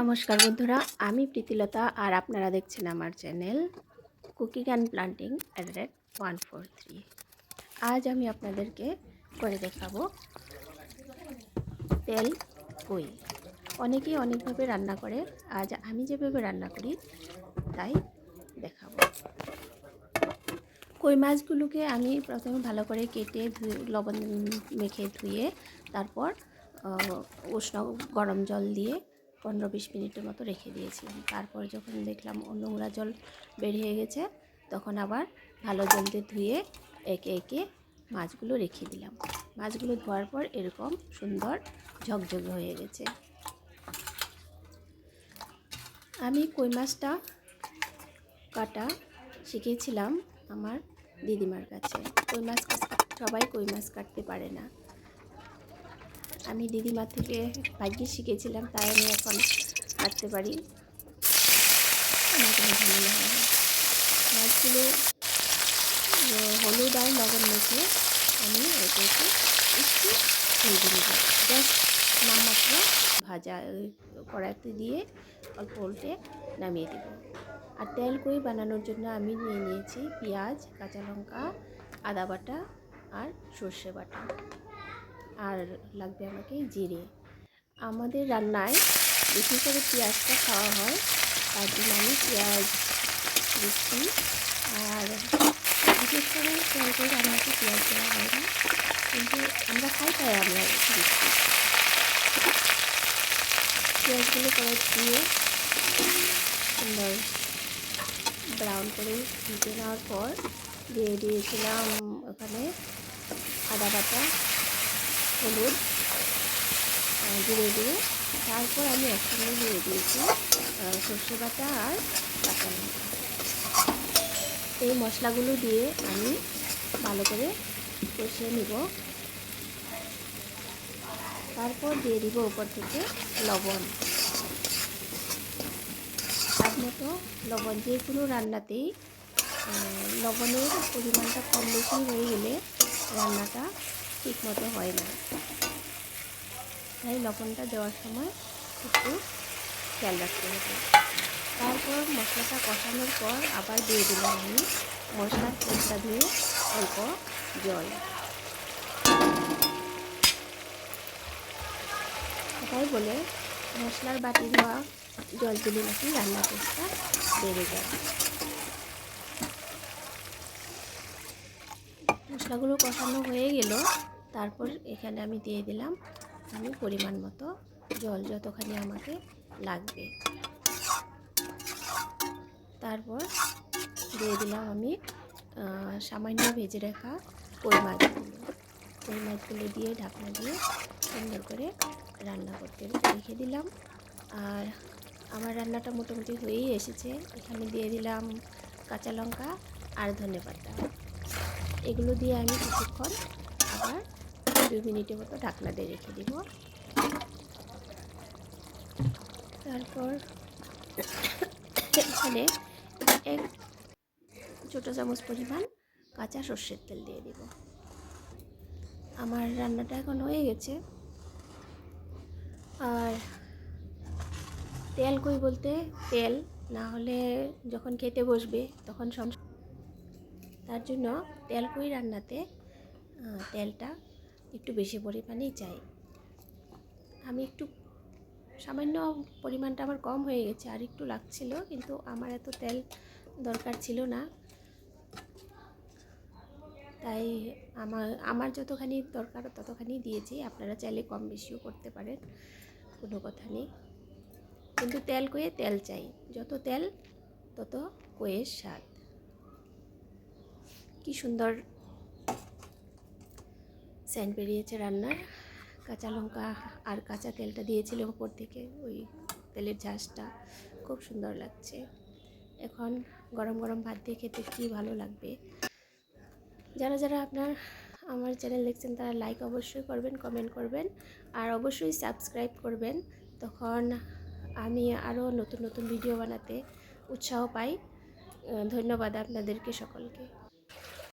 নমস্কার বন্ধুরা, আমি প্রীতিলতা আর আপনারা দেখছেন আমার channel cooking and planting at rate one four three. আজ আমি আপনাদেরকে করে দেখাবো তেল কই অনেকেই অনেকভাবে রান্না করে, আজ আমি যেভাবে রান্না করি তাই দেখাবো। কই মাছগুলোকে আমি প্রথমে ভালো করে কেটে ধুয়ে, লবণ মেখে ধুয়ে তারপর উষ্ণ গরম জল দিয়ে পনেরো বিশ মিনিটের মতো রেখে দিয়েছিলাম। তারপর যখন দেখলাম নোংরা জল বেরিয়ে গেছে, তখন আবার ভালো জল দিয়ে ধুয়ে একে একে মাছগুলো রেখে দিলাম। মাছগুলো ধোয়ার পর এরকম সুন্দর ঝকঝকে হয়ে গেছে। আমি কই মাছটা কাটা শিখেছিলাম আমার দিদিমার কাছে। কই মাছ সবাই কই মাছ কাটতে পারে না। আমি দিদিমার থেকে ভাগ্যে শিখেছিলাম, তাই আমি এখন কাটতে পারি। হয় মাছগুলো হলুদ আর লবণ মেখে আমি একে একটু ভেজে নেব জাস্ট নামমাত্র ভাজা কড়াইতে দিয়ে অল্প উল্টে নামিয়ে দেব আর তেল কই বানানোর জন্য আমি নিয়ে নিয়েছি পেঁয়াজ, কাঁচা লঙ্কা, আদা বাটা আর সর্ষে বাটা। আর লাগবে আমাকে জিরে। আমাদের রান্নায় বেশি করে পেঁয়াজটা খাওয়া হয়, তার জন্য আমি পেঁয়াজ দিচ্ছি আর বিশেষ করে করে রান্নাতে পেঁয়াজ দেওয়া হয় না, কিন্তু আমরা খাই তাই আমরা দিচ্ছি পেঁয়াজগুলো করে দিয়ে ব্রাউন করে ভেজে নেওয়ার পর দিয়ে দিয়েছিলাম ওখানে আদা বাটা হলুদ জিরে দিয়ে তারপর আমি একসঙ্গে দিয়ে দিয়েছি সর্ষে বাটা আর কাঁচা লঙ্কা। এই মশলাগুলো দিয়ে আমি ভালো করে কষিয়ে নিব। তারপর দিয়ে দিব উপর থেকে লবণ। স্বাদ মতো লবণ, যে কোনো রান্নাতেই লবণের পরিমাণটা কম বেশি হয়ে গেলে রান্নাটা ঠিক মতো হয় না। তাই লবণটা দেওয়ার সময় একটু খেয়াল রাখতে হবে। তারপর মশলাটা কষানোর পর আবার দিয়ে দিলাম আমি মশলার তেলটা দিয়ে অল্প জল। তাই বলে মশলার বাটি ধোয়া জল দিলে নাকি রান্নার টেস্টটা বেড়ে যায়। মশলাগুলো কষানো হয়ে গেল। তারপর এখানে আমি দিয়ে দিলাম আমি পরিমাণ মতো জল যতখানি আমাকে লাগবে। তারপর দিয়ে দিলাম আমি সামান্য ভেজে রাখা কই মাছগুলো। কই মাছগুলো দিয়ে ঢাকনা দিয়ে সুন্দর করে রান্না করতে রেখে দিলাম। আর আমার রান্নাটা মোটামুটি হয়েই এসেছে। এখানে দিয়ে দিলাম কাঁচা লঙ্কা আর ধনে পাতা। এগুলো দিয়ে আমি কিছুক্ষণ আবার দুই মিনিটের মতো ঢাকনা দিয়ে রেখে দিব। তারপর এখানে এক ছোটো চামচ পরিমাণ কাঁচা সর্ষের তেল দিয়ে দিব। আমার রান্নাটা এখন হয়ে গেছে। আর তেল কই বলতে তেল, না হলে যখন খেতে বসবে তখন সমস্যা তার জন্য তেল কই রান্নাতে তেলটা একটু বেশি পরিমাণেই চাই। আমি একটু সামান্য পরিমাণটা আমার কম হয়ে গেছে, আর একটু লাগছিল, কিন্তু আমার এত তেল দরকার ছিল না। তাই আমার আমার যতখানি দরকার ততখানি দিয়েছি, আপনারা চাইলে কম বেশিও করতে পারেন, কোনো কথা নেই। কিন্তু তেল কয়ে তেল চাই, যত তেল তত কয়ের স্বাদ। কি সুন্দর স্যান্ড বেরিয়েছে রান্নার। কাঁচা লঙ্কা আর কাঁচা তেলটা দিয়েছিল উপর থেকে, ওই তেলের ঝাঁসটা খুব সুন্দর লাগছে। এখন গরম গরম ভাত দিয়ে খেতে কী ভালো লাগবে? যারা যারা আপনার, আমার চ্যানেল দেখছেন, তারা লাইক অবশ্যই করবেন কমেন্ট করবেন, আর অবশ্যই সাবস্ক্রাইব করবেন। তখন আমি আরও নতুন নতুন ভিডিও বানাতে উৎসাহ পাই। ধন্যবাদ আপনাদেরকে সকলকে।